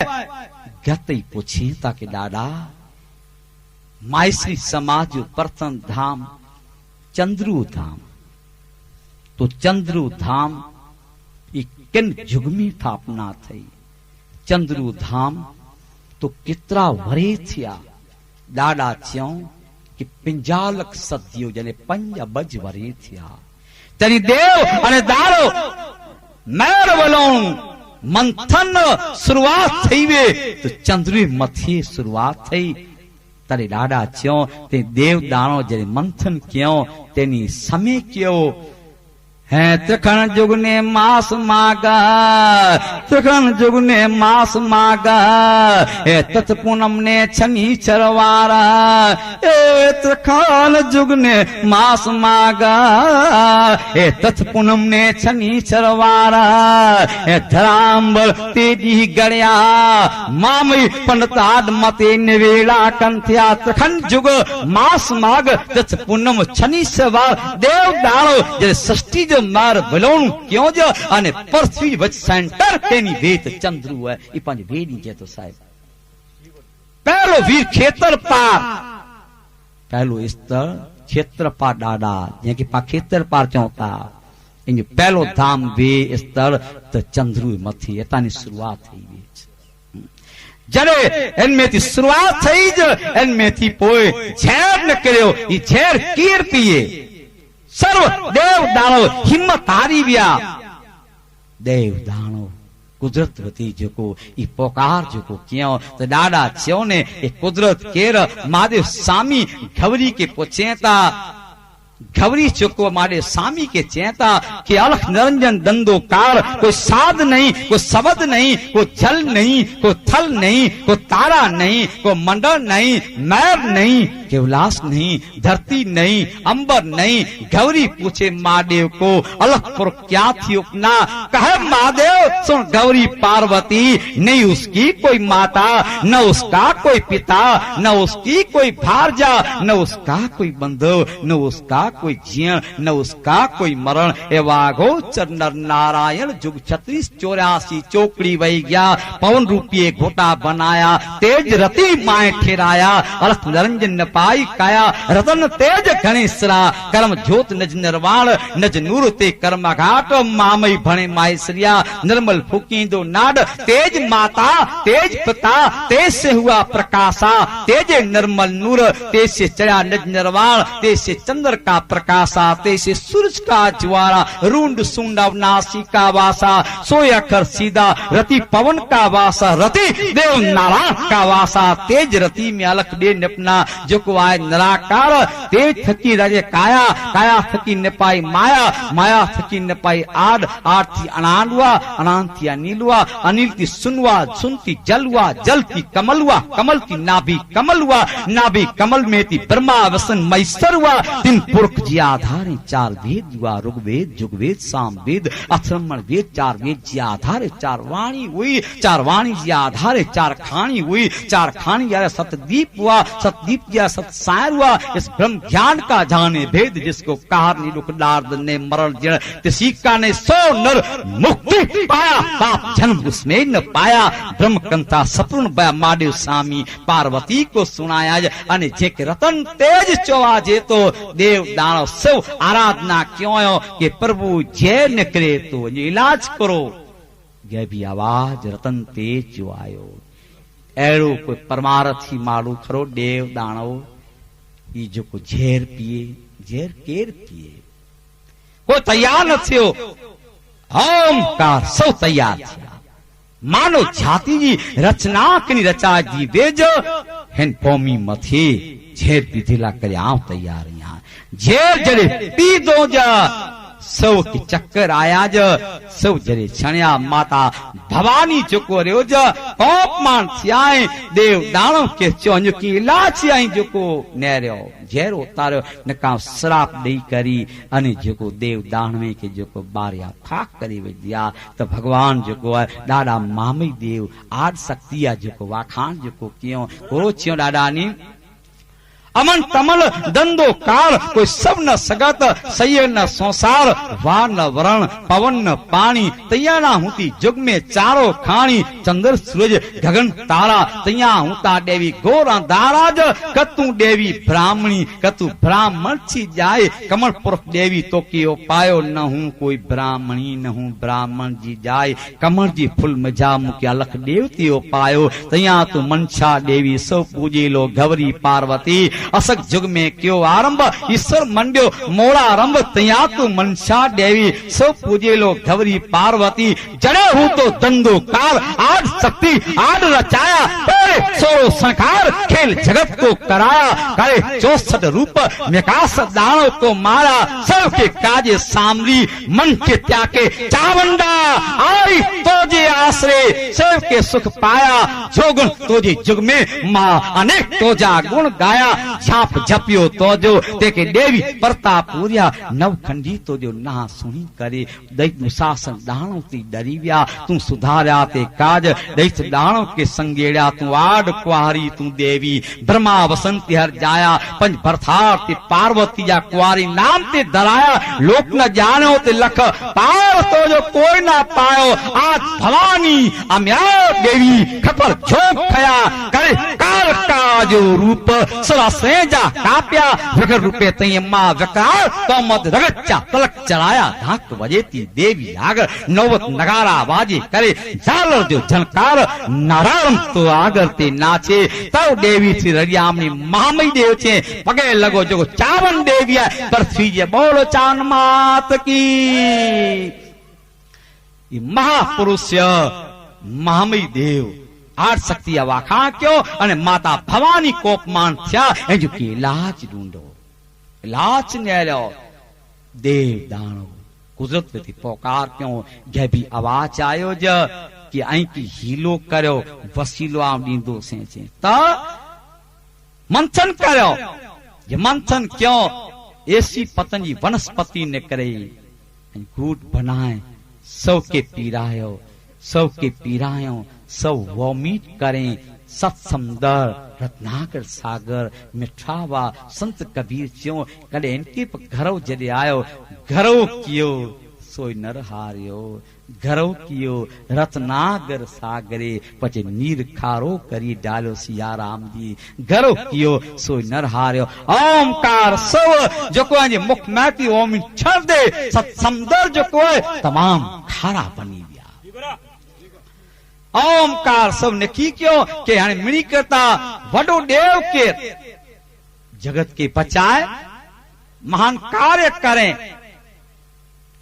गतई पूछी ताकि ॾाॾा मायसी समाज प्रथम धाम, चंद्रू धाम। तो चंद्रू धाम किन युग में स्थापना थई? चंद्रू धाम तो केतिरा वरे थिया? ॾाॾा चयूं कि पंजाह लख सदियो जॾहिं पंज बज वरे थिया। तॾहिं देव अने મંથન શરૂઆત થઈ વે તો ચંદ્રી મથી શરૂઆત થઈ. તારે લાડા ચ્યો તે દેવ દાણો જેને મંથન ક્યો, તેની સમે ક્યો. હે ત્રખણ જુગને માસ માગા, ત્રખણ જુગને માસ માગા, હે તત પૂનમ ને છની ચરવારા એ ત્રખણ જુગને માસ માગા, હે તત પૂનમ ને છની ચરવારા હે ધરાંબળ તેજી ગળ્યા મામઈ પંડતાદ મતે નિવેળા કંથ્યા, ત્રખણ જુગ માસ માગ તત પૂનમ છની સવાર દેવ દાળો જે સૃષ્ટિ જો માર ભલોણું ક્યો જો? અને પરસ્વી વચ સેન્ટર તેની વેત ચંદ્રુ હે. એ પાંચ વેડી જે તો સાહેબ. પહેલો વીર ખેતર પાર પહેલો સ્થળ ખેતર પાર ડાડા જે કે પા ખેતર પાર ચોતા. એની પહેલો ધામ વે સ્થળ તો ચંદ્રુ મથી. એતાની શરૂઆત થઈ ગઈ જ્યારે એનમેથી શરૂઆત થઈ જ, એનમેથી પોય ઝેર ન કર્યો. એ ઝેર કીર્તિએ देव दाणो हिम्मत हारी विया देव दाणो कुदरत वती जेको ई पोकार जेको कयो त ॾाढा चयो ने ए कुदरत केर महादेव स्वामी घवरी के पुछे था घवरी चुको मारे स्वामी के चेता कि अलख निरंजन दंदो कार कोई साध नहीं कोई शब्द नहीं कोई जल नहीं कोई थल नहीं कोई तारा नहीं कोई मंडल नहीं मैर नहीं के उल्लास नहीं, धरती नहीं, अंबर नहीं। गौरी पूछे महादेव को अलखपुर क्या थी उपना? कहे महादेव सुन, गौरी पार्वती, नहीं उसकी कोई माता, न उसका कोई पिता, न उसकी कोई भारजा, न उसका कोई बंधु, न उसका कोई जीण न उसका कोई मरण। ए वाघो चंदर नारायण जुग छत्तीस चौरासी चौकड़ी वही गया। पवन रूपी घोटा बनाया, तेज रति माए ठेराया अलख निरंजन पाई काया, रतन तेज गणेशरा कर्म ज्योत नज निर्वाण, नज नूर ते कर्म घाट, मामई भणे मायसरिया निर्मल फूकींदो नाड, तेज माता, तेज पिता तेज से हुआ प्रकाशा, तेज निर्मल नूर तेज से चढ़ा नज निर्वाण तेज से चंद्र का प्रकाशा तेज से सूरज का ज्वारा रूंड सुंडा नासिका वासा सोय अखर सीधा, रति पवन का वासा, रति देव नारायण का वासा, तेज रति में अलख दे निपना, जो को आए निराकार तेज थकी रजे काया काया थकी न पाई माया माया थकी न पाई आड आड थी अनान हुआ अनिल थी सुनवा सुनती जल जल थी कमल कमल थी नाभि कमल हुआ नाभि कमल में थी ब्रह्मा वसन मैसर हुआ तीन पुरख जी आधारे चार वेद हुआ ऋग्वेद जुगवेद साम वेद, अथर्मण वेद, चार वेद जी आधारे, चार वाणी हुई, चार वाणी जी आधारे, चार खानी हुई, चार खानी यार सतदीप हुआ, सतदीप या सत्सार हुआ इस ब्रह्म ज्ञान का जाने भेद जिसको कार निरुक डार्द ने मरण जड़ तिसिका ने सो नर मुक्ति पाया पाप जन्म उसमें न पाया ब्रह्म कंता सपूर्ण बया माडेव स्वामी पार्वती को सुनाया અને જે કે રતન તેજ ચોવા જેતો દેવ દાણો સૌ આરાધના ક્યો કે પ્રભુ જે ન કરે તો इलाज करो ये भी आवाज रतन तेज जो એળું કોઈ પરમારથી માળું ખરો દેવ દાણવો ઈ જો કોઈ ઝેર પીએ, ઝેર કેર પીએ. કોઈ તૈયાર નથી ઓમકાર સૌ તૈયાર છે માનો જાતિજી રચનાકની રચા જીવે જ હેન પોમી મથી ઝેર પીધેલા કર્યા, આવ તૈયાર અહીંયા ઝેર જડે પી દો જા. સૌ की चक्कर आया ज। सौ जरे छणिया माता भवानी चुको रहो ज। अपमान थियाए देव दाणो के चोंज की इलाज आई जेको नेरियो झेर उतारियो नका श्राप ॾेई करी। अने जेको देव दाणवे के जेको बारिया खाक करे विधिया त भगवान जेको आहे ॾाढा मामी देव आद शक्ति आहे जेको वाखाण जेको कियो। ओरो छियो ॾाढा नी अमन तमल दंदो काल, कोई सब न सगत, सय न संसार वा न वरण, पवन न पानी तैया ना हुती जुग में चारो खाणी, चंद्र, सूरज गगन तारा। तैया हुता देवी गोरा दाराज कतु देवी ब्राह्मणी कतु ब्राह्मण छी जाए। कमल पुरख देवी तो कियो पायो न हूँ, कोई ब्राह्मणी न हूँ, ब्राह्मण जी जाए। कमल जी फुल मज़ा मुकिया लख देवती पायो तैया तू मनसा देवी सब पूजे लो गौरी पार्वती। असक जुग में क्यों आरंभ? ईश्वर मंड्यो, मोड़ा आरंभ तया तू मनसा देवी सब पूजे लो गौरी पार्वती। जड़े हूँ तो दंदो काल। आज शक्ति, आज रचाया। सोरो संकार खेल जगत को कराया। करे चौसठ रूप विकास दानों को मारा। सबके काजे सामरी, मन के त्यागे चावंडा। आई तोजे आश्रे सबके सुख पाया। जोगुण तोजे जुग में माँ अनेक तोजा गुण गाया। छाप झपियो तो जो तेके देवी प्रताप पूरिया नव खंडी तो जो ना सुनी करे। दैत शासन दाणो ती डरी विया। तू सुधारया ते काज। दैत दाणो के संगेड़ा तू आड कुआरी तू देवी। ब्रह्मा वसंत हर जाया। पंज भरथार ते पार्वती जा कुआरी नाम ते धराया लोक न जानो ते लख। पार तो जो कोई ना पायो। आज भवानी अम्या देवी खपर झोंक खया। करे कार का जो रूप। सरासर सेजा तई माँ विकार तो मत तलक चलाया धाक देवी नौवत नगारा बाजे करे झालर जो झनकार, नारायण तो आगर ते नाचे, तव देवी थी महामई देव छे, पगे लगो जो चावन देवी है पृथ्वी जे बोलो चान मात की। महापुरुष महामई देव। આઠ શક્તિ વાખા કયો અને માતા ભવાની કોપમાન થયા એ જો કે ઇલાજ ઢૂંઢો ઇલાજ ને લ્યો દેવ દાણો કુદરત થી પોકાર કયો ગેબી અવાજ આવ્યો જ કે અહીં की हीलो કર્યો વસીલો આમ દીંદો સે છે त मंथन કર્યો જે मंथन क्यों ऐसी पतंजी वनस्पति ने करे घूट बनाए सौ के पीरायो सौ के पीरायो सब वॉमिट करें। सत्समदर, रत्नाकर सागर, मिठावा, संत कबीर च्यो कॾहिं इनके घरो जॾहिं आयो। घरो कियो सोई नर हारियो। घरो कियो रत्नागर सागरे, पचे नीर खारो करी डालो सिया राम जी घरो कियो सोई नर हारियो। ओमकार सव जे मुख माती ओम छड़ दे। सत्समदर जेको आहे तमाम खारा बनी ઓમકાર સૌને કીક્યો કે હાણે મિણી કરતા વડો દેવ કે જગત કે પચાય, મહાન કાર્ય કરે.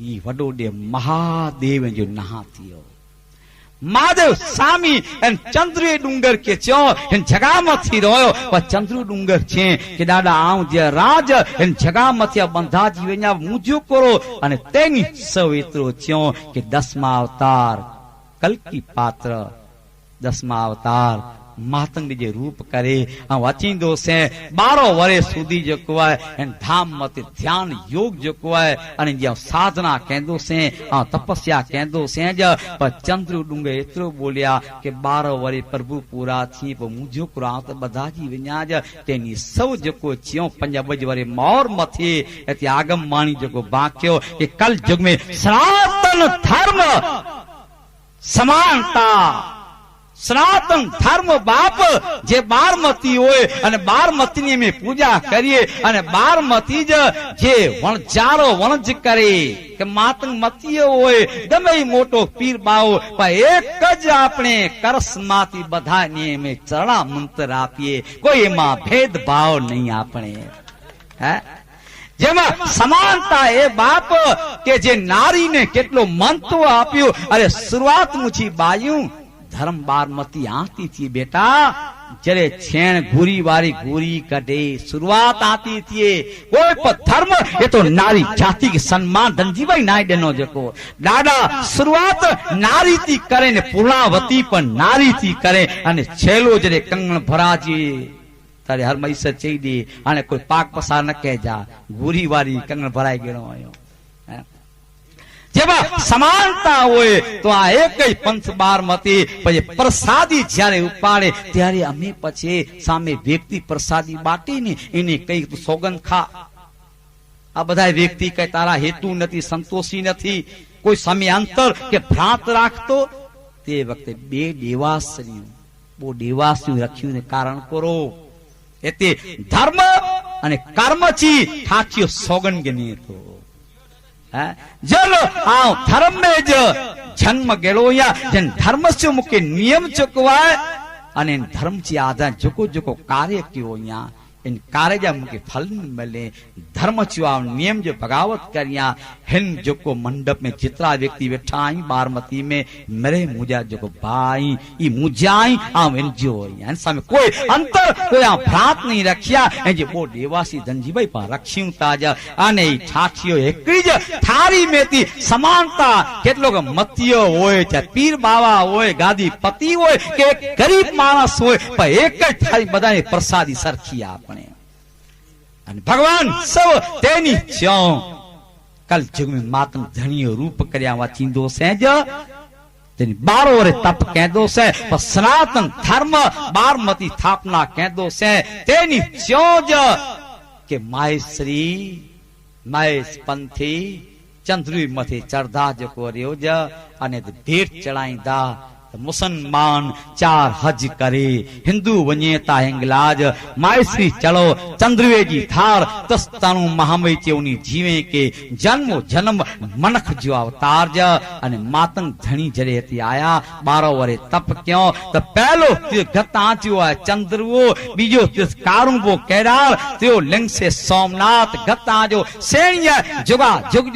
ઈ વડો દેવ મહાદેવ જો નહાતીયો. મહાદેવ સામી એન ચંદ્રી ડુંગર કે ચો એન જગામાંથી રહ્યો પણ ચંદ્રુ ડુંગર છે કે દાદા આઉં જે રાજ એન જગામાંથી બંધા જીવે મુજો કરો. અને તેની સવિત્રો ચો કે દસમા અવતાર के कल की पात्र दसमा अवतार, मातंग जे रूप करे। अचींदो से ॿारहों वरे जेको आहे, ऐं धाम मत ध्यान योग जेको आहे, अने जीअं साधना कंदो से तपस्या कंदो से पर चंद्र डूँगे एतिरो ॿोलिया की ॿारहों वरे प्रभु पूरा थी पोइ मुंहिंजो कुरां त ॿधाइजी वञा तेनी सौ जेको चियो पंज बज वरे मोर मथे हिते आगम माणी जेको बाकियो સમાનતા, સનાતન ધર્મ બાપ જે બારમતી હોય અને બારમતી ની પૂજા કરીએ અને બારમતી જ જે વણજારો વણજ કરે કે માતંગ મતીઓ હોય, ગમે મોટો પીર બાવો, પણ એક જ આપણે કરસમાંથી બધાને અમે ચરણા મંત્ર આપીએ. કોઈ એમાં ભેદભાવ નહીં આપણે. હે? જેમાં સમાનતા એ બાપ કે જે નારીને કેટલો મહત્વ આપ્યું, અરે શરૂઆત મુછી બાયું ધર્મ બારમતી આતી થી બેટા. જરે છેણ ગુરી વારી ગુરી કઢે, શરૂઆત આતી થી કોઈ પર ધર્મ, એ તો નારી જાતિ સન્માન ધનજીભાઈ નાય દેનો જકો દાદા, શરૂઆત નારી થી કરે ને પૂર્ણાવતી પણ નારી થી કરે. અને છેલો જરે કંગણ ભરાજી. તારે હરમઈસર ચઈ દે. અને કોઈ પાક પસાર ન કે જા ગુરી વારી કંગણ ભરાઈ ગયો આવ્યો જેમાં સમાનતા હોય તો આ એક જ પંથ બારમતી પછી પ્રસાદી જ્યારે ઉપાડે ત્યારે અમે પછી સામે વ્યક્તિ પ્રસાદી બાટીને એને કઈ સોગંદ ખા. આ બધા વ્યક્તિ કઈ તારા હેતુ નથી સંતોષી નથી. કોઈ સામે અંતર કે ભ્રાંત રાખતો તે વખતે બે દેવાશ્રી બહુ દેવાશ્રી રાખ્યું ને કારણ કરો. એટલે ધર્મ અને કર્મથી ઠાચ્યો સોગન ગણી તો. જલ આ ધર્મ જ જન્મ ગેળોયા જન ધર્મ से મુકે નિયમ ચૂકવાય અને ધર્મથી આધાર જોકો જોકો કાર્ય કયો અહીંયા इन कारजा मुके फल मिले। धर्म चुआ नियम जो बगावत करिया, हिन जो को मंडप में जितरा व्यक्ति वेठा आई बारमती में मेरे मुजा जो को भाई ई मुझा आई आम इन जो इन सामे कोई अंतर, कोई भ्रात नहीं रखिया। ए जे वो देवासी धनजी भाई पा रखियो ता आने ठाठियो एकरी ज थारी में थी समानता। केतलो के मतियो होए, चाहे पीर बाबा होए, गादी पति होए, के गरीब मानस होए, पर एक थारी बदाने प्रसादी सरखिया आपन। અને ભગવાન સૌ તેની ચ્યો કલ में માતમ ધણીયો રૂપ કર્યા વા ચીંદો સેજ. તેની બારો રે તપ કેદો સે. પર સનાતન ધર્મ બારમતી સ્થાપના કેદો સે. તેની ચ્યો જ કે માયશ્રી મહેશ પંથી ચંદ્રુઈ મથે ચડધા જકો રહ્યો જ. અને ભેટ ચડાઈંદા मुसलमान चार हज करे हिंदू वञे त हिंगलाज माइसी चढ़ो चंद्रवे जी थार तस्तानू महामे चे उन जीवे के जन्म जन्म मनख जो अवतार ज अने मातंग धणी जरे ते आया बारो वरे तप क्यो त पहलो ते गत आचो है चंद्रवो बीजो तिस कारुबो केदार त्यो लिंग से सोमनाथ गत आजो सेणिया जुगा जुग